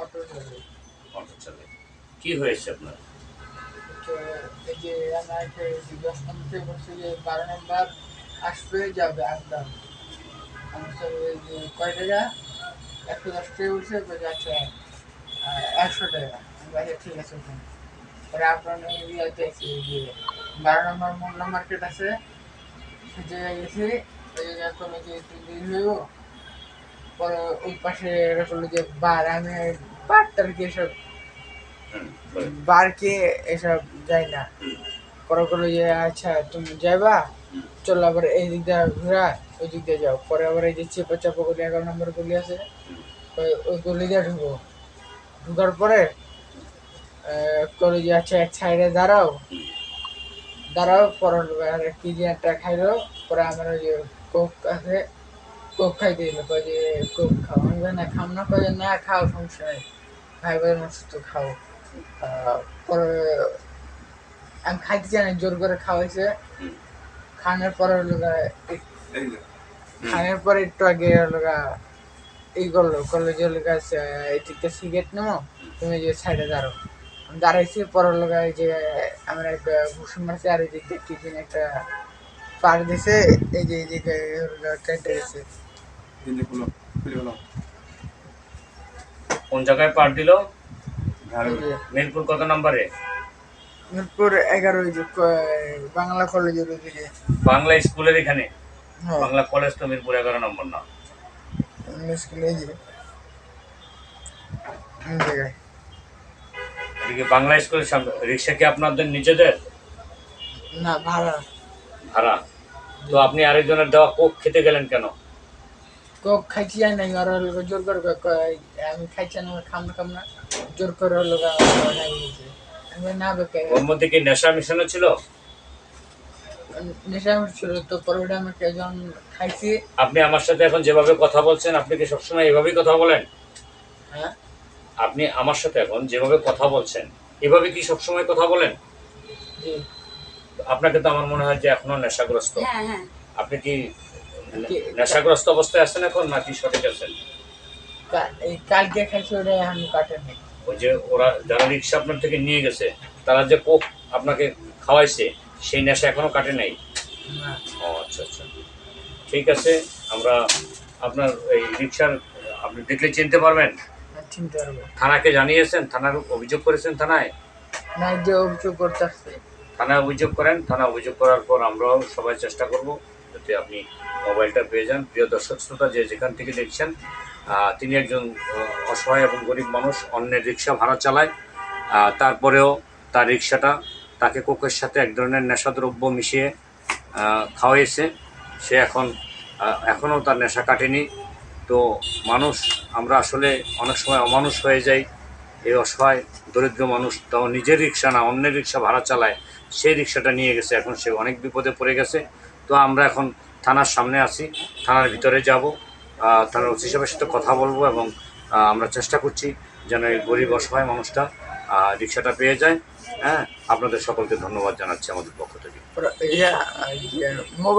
Auto চালাই auto চালায়। কি হয়েছে আপনার? এই যে দশ নম্বর থেকে বলছে যে বারো নম্বর আসবে যাবে আসলাম আমি যে কয় টাকা? একশো দশ টাকা বলছে বলছে আচ্ছা একশো টাকা। আমি ঠিক আছে পরে আপনার ইয়েতে যে বারো নম্বর মোল্লা মার্কেট আছে। সে জায়গায় গেছি ওই জায়গায় ওই যে একটু হইব। পরে ওই পাশে এরকম যে বার আমি বার টার কি এসব বলেন। বারকে এসব যায় না। পরে করল যে আচ্ছা তুমি যাইবা। চলো আবার এই দিক দিয়ে ঘোরা ওই দিক দিয়ে যাও। পরে আবার এই যে চেপা চাপা গলি এগারো নম্বর গলি আছে ওই গলি দিয়ে ঢুকবো। ঢুকার পরে করল যে আচ্ছা এক সাইডে দাঁড়াও। দাঁড়াও পরে কি দিয়ে একটা খাইলো পরে আমার ওই যে কোক আছে কোক খাও। আমি না না। না, খাও ভাই ভাই খাও। পরে আমি জোর করে খাওয়াইছে। খাওয়ানোর পরে একটু আগে এই সিগারেট নেব, তুমি যে সাইডে দাঁড়ো দাঁড়াইছি, পরে যে আমার এক ভূষণ মারছে আর এই দিক দিয়ে কি যেন একটা পার দিছে, এই যে, এই দিকে কেটে গেছে তিনটে খুলো খুলে গেল কোন জায়গায় পার দিল? মিরপুর কত নম্বরে? মিরপুর এগারো বাংলা কলেজের ওইদিকে বাংলা স্কুলের এখানে? হ্যাঁ। বাংলা কলেজ তো মিরপুর এগারো নম্বর না। বাংলা স্কুলের সামনে রিক্সা কি আপনাদের নিজেদের? না ভাড়া। ভাড়া। তো আপনি আরেকজনের দেওয়া কোক খেতে গেলেন কেন? কোক খাইছি নাই আর জোর করে আমি খাইছি না খাম না খাম না জোর করে হলো। আমি না বেকে ওর মধ্যে কি নেশা মিশানো ছিল? নেশা ছিল তো পরে ওটা আমি যখন খাইছি। আপনি আমার সাথে এখন যেভাবে কথা বলছেন আপনি কি সবসময় এভাবেই কথা বলেন? হ্যাঁ? আপনি আমার সাথে এখন যেভাবে কথা বলছেন এভাবে কি সবসময় কথা বলেন? আপনাকে তো আমার মনে হয় যে এখনও নেশাগ্রস্ত। হ্যাঁ হ্যাঁ। আপনি কি- নেশাগ্রস্ত অবস্থায় আছেন এখন নাকি সঠিক আছেন? কালকে খাইছি ওটা এখন কাটেনি ওই যে ওরা যারা রিক্সা আপনার থেকে নিয়ে গেছে তারা যে কোক আপনাকে খাওয়াইছে সেই নেশা এখনও কাটে নাই? ও আচ্ছা আচ্ছা। ঠিক আছে আমরা আপনার এই রিক্সার আপনি দেখলে চিনতে পারবেন। থানাকে জানিয়েছেন থানার অভিযোগ করেছেন থানায়? না যে অভিযোগ করতে থানায় অভিযোগ করেন থানা অভিযোগ করার পর আমরাও সবাই চেষ্টা করব। যাতে আপনি মোবাইলটা পেয়ে যান। প্রিয় দর্শক, শ্রোতা, যে যেখান থেকে দেখছেন তিনি একজন অসহায় এবং গরিব মানুষ, অন্যের রিক্সা ভাড়া চালায় তারপরেও তার রিক্সাটা তাকে কোকের সাথে এক ধরনের নেশাদ্রব্য মিশিয়ে খাওয়াইছে। সে এখন এখনও তার নেশা কাটেনি। তো মানুষ, আমরা আসলে অনেক সময় অমানুষ হয়ে যাই। এই অসহায়, দরিদ্র মানুষ তাও নিজের রিক্সা না, অন্যের রিক্সা ভাড়া চালায়। সেই রিক্সাটা নিয়ে গেছে। এখন সে অনেক বিপদে পড়ে গেছে। তো আমরা এখন থানার সামনে আছি। থানার ভিতরে যাব। থানার ওসি সাহেবের সাথে কথা বলব এবং আমরা চেষ্টা করছি যেন এই গরিব অসহায় মানুষটা রিক্সাটা পেয়ে যায়। হ্যাঁ আপনাদের সকলকে ধন্যবাদ জানাচ্ছি আমাদের পক্ষ থেকে।